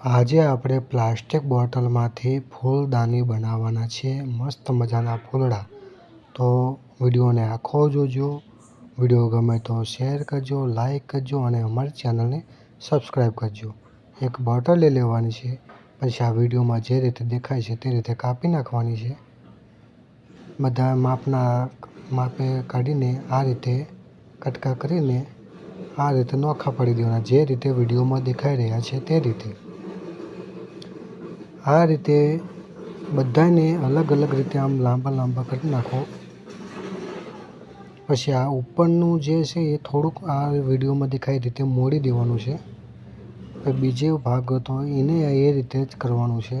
આજે આપણે પ્લાસ્ટિક બોટલમાંથી ફૂલદાની બનાવવાના છે મસ્ત મજાના ફૂલડા. તો વિડીયોને આખો જોજો. વીડિયો ગમે તો શેર કરજો, લાઈક કરજો અને અમારી ચેનલને સબસ્ક્રાઈબ કરજો. એક બોટલ લઈ લેવાની છે. પછી આ વિડીયોમાં જે રીતે દેખાય છે તે રીતે કાપી નાખવાની છે. બધા માપના માપે કાઢીને આ રીતે કટકા કરીને આ રીતે નોખા પડી દેવાના. જે રીતે વિડીયોમાં દેખાઈ રહ્યા છે તે રીતે. આ રીતે બધાને અલગ અલગ રીતે આમ લાંબા લાંબા કરી નાખો. પછી આ ઉપરનું જે છે એ થોડુંક આ વિડીયોમાં દેખાય રીતે મોડી દેવાનું છે. બીજો ભાગ હતો એને એ રીતે જ કરવાનું છે.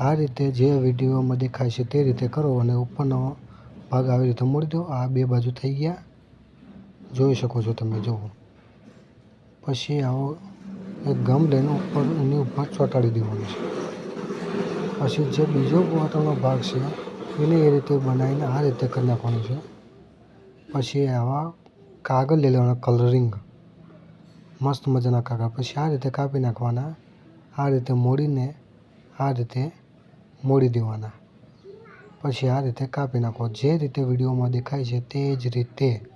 આ રીતે જે વિડીયોમાં દેખાય છે તે રીતે કરો અને ઉપરનો ભાગ આવી રીતે મોડી દો. આ બે બાજુ થઈ ગયા. જોઈ શકો છો તમે, જુઓ. પછી આવો એક ગમ લઈને ઉપર એની ઉપર ચોંટાડી દેવાનું છે. પછી જે બીજો બોટલનો ભાગ છે, એને એ રીતે બનાવીને આ રીતે કરી નાખવાનું છે. પછી આવા કાગળ લઈ લેવાના કલરિંગ મસ્ત મજાના કાગળ પછી આ રીતે કાપી નાખવાના. આ રીતે મોડીને આ રીતે મોડી દેવાના. પછી આ રીતે કાપી નાખો. જે રીતે વિડીયોમાં દેખાય છે તે જ રીતે.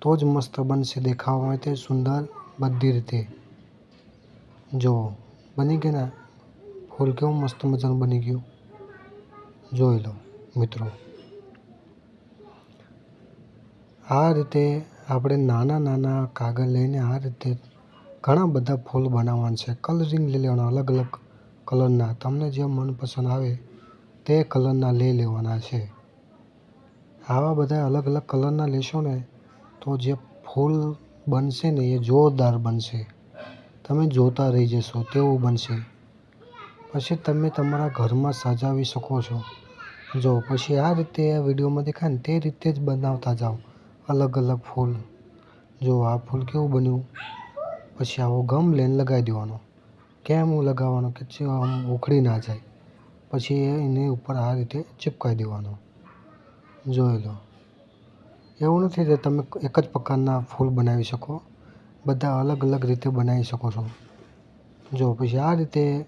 તો જ મસ્ત બનશે. દેખાવા માટે સુંદર બધી રીતે જુઓ બની ગયું ને? ફૂલ કેવું મસ્ત મજાનું બની ગયું. જોઈ લો, મિત્રો. આ રીતે આપણે નાના નાના કાગળ લઈને આ રીતે ઘણા બધા ફૂલ બનાવવાના છે. કલરિંગ લઈ લેવાના, અલગ અલગ કલરના. તમને જે મનપસંદ આવે તે કલરના લઈ લેવાના છે. આવા બધા અલગ અલગ કલરના લેશો ને, તો જે ફૂલ બનશે ને એ જોરદાર બનશે. તમે જોતા રહી જશો, તેવું બનશે. પછી તમે તમારા ઘરમાં સજાવી શકો છો. જો, પછી આ રીતે આ વિડીયોમાં દેખાય ને તે રીતે જ બનાવતા જાઓ. અલગ અલગ ફૂલ. જો, આ ફૂલ કેવું બન્યું? પછી આવો ગમ લઈને લગાવી દેવાનો. કેમ લગાવવાનો? કે આમ ઉખડી ના જાય. પછી એની ઉપર આ રીતે ચિપકાવી દેવાનો. જોઈ લો. એવું નથી કે તમે એક જ પ્રકારના ફૂલ બનાવી શકો. બધા અલગ અલગ રીતે બનાવી શકો છો. જો પછી આ રીતે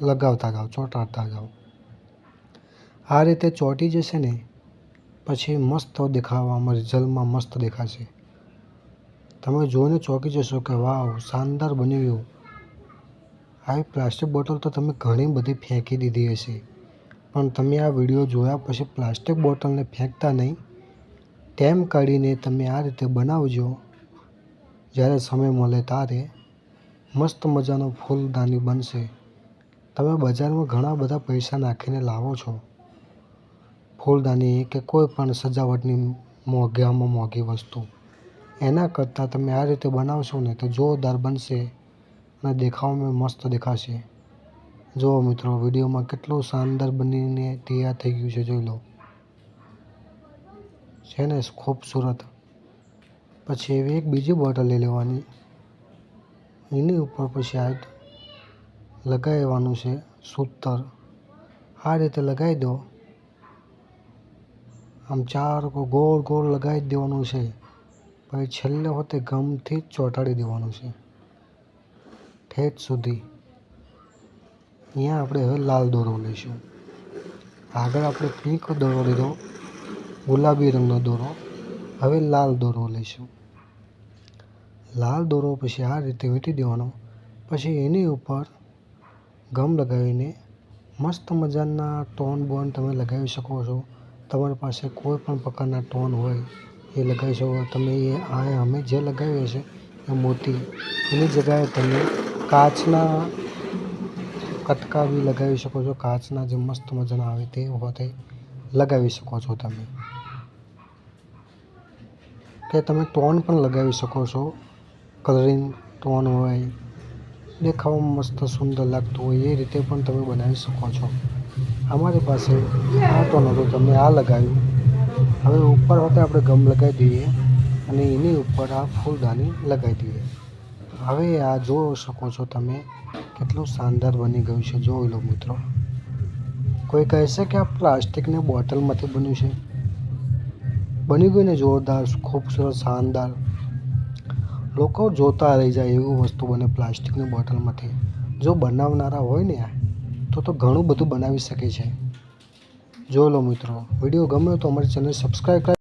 લગાવતા જાઓ, ચોંટાડતા જાઓ. આ રીતે ચોંટી જશે ને, પછી મસ્ત દેખાવામાં, રિઝલ્ટમાં મસ્ત દેખાશે. તમે જોઈને ચોંકી જશો કે વાવ, શાનદાર બની ગયું. આવી પ્લાસ્ટિક બોટલ તો તમે ઘણી બધી ફેંકી દીધી હશે. પણ તમે આ વીડિયો જોયા પછી પ્લાસ્ટિક બોટલને ફેંકતા નહીં. ટેમ કાઢીને તમે આ રીતે બનાવજો. જ્યારે સમય મળે ત્યારે મસ્ત મજાનો ફૂલદાની બનશે. તમે બજારમાં ઘણા બધા પૈસા નાખીને લાવો છો. ફૂલદાની કે કોઈ પણ સજાવટની મોંઘામાં મોંઘી વસ્તુ. એના કરતાં તમે આ રીતે બનાવશો ને તો જોરદાર બનશે અને દેખાવામાં મસ્ત દેખાશે. જુઓ મિત્રો, વિડીયોમાં કેટલું શાનદાર બનીને તૈયાર થઈ ગયું છે, જોઈ લો. છે ને, ખૂબસૂરત. પછી એવી એક બીજી બોટલ લઈ લેવાની. એની ઉપર પછી આ લગાવવાનું છે સૂતર. આ રીતે લગાવી દો. આમ ચાર ગોળ ગોળ લગાવી જ દેવાનું છે. પછી છેલ્લે હોતે ગમથી ચોંટાડી દેવાનું છે. ઠેઠ સુધી. અહીંયા આપણે હવે લાલ દોરો લઈશું. આગળ આપણે પીંક દોરો લીધો. ગુલાબી રંગનો દોરો. હવે લાલ દોરો લઈશું. લાલ દોરો પછી આ રીતે વીંટી દેવાનો. પછી એની ઉપર ગમ લગાવીને મસ્ત મજાના ટોન બોન તમે લગાવી શકો છો. તમારી પાસે કોઈ પણ પ્રકારના ટોન હોય એ લગાવી શકો. તમે એ, આ અમે જે લગાવીએ છે એ મોતી, એની જગ્યાએ તમે કાચના કટકા બી લગાવી શકો છો. કાચના જે મસ્ત મજાના આવે તે હોતે લગાવી શકો છો તમે. કે તમે ટોન પણ લગાવી શકો છો. કલરિંગ ટોન હોય, દેખાવામાં મસ્ત સુંદર લાગતું હોય, એ રીતે પણ તમે બનાવી શકો છો. અમારી પાસે આ ટોન હતું, તમે આ લગાવ્યું. હવે ઉપર હોતે આપણે ગમ લગાવી દઈએ અને એની ઉપર આ ફૂલદાની લગાવી દઈએ. હવે આ જોઈ શકો છો તમે કેટલું શાનદાર બની ગયું છે, જોઈ લો મિત્રો. કોઈ કહેશે કે આ પ્લાસ્ટિકની બોટલમાંથી બન્યું છે? બની ગયું ને જોરદાર ખૂબસૂરત શાનદાર. લોકો જોતા રહી જાય એવું વસ્તુ બને પ્લાસ્ટિકની બોટલમાંથી. જો બનાવનારા હોય ને તો તો ઘણું બધું બનાવી શકે છે. જો લો મિત્રો, વીડિયો ગમ્યો તો અમારી ચેનલ સબસ્ક્રાઈબ કર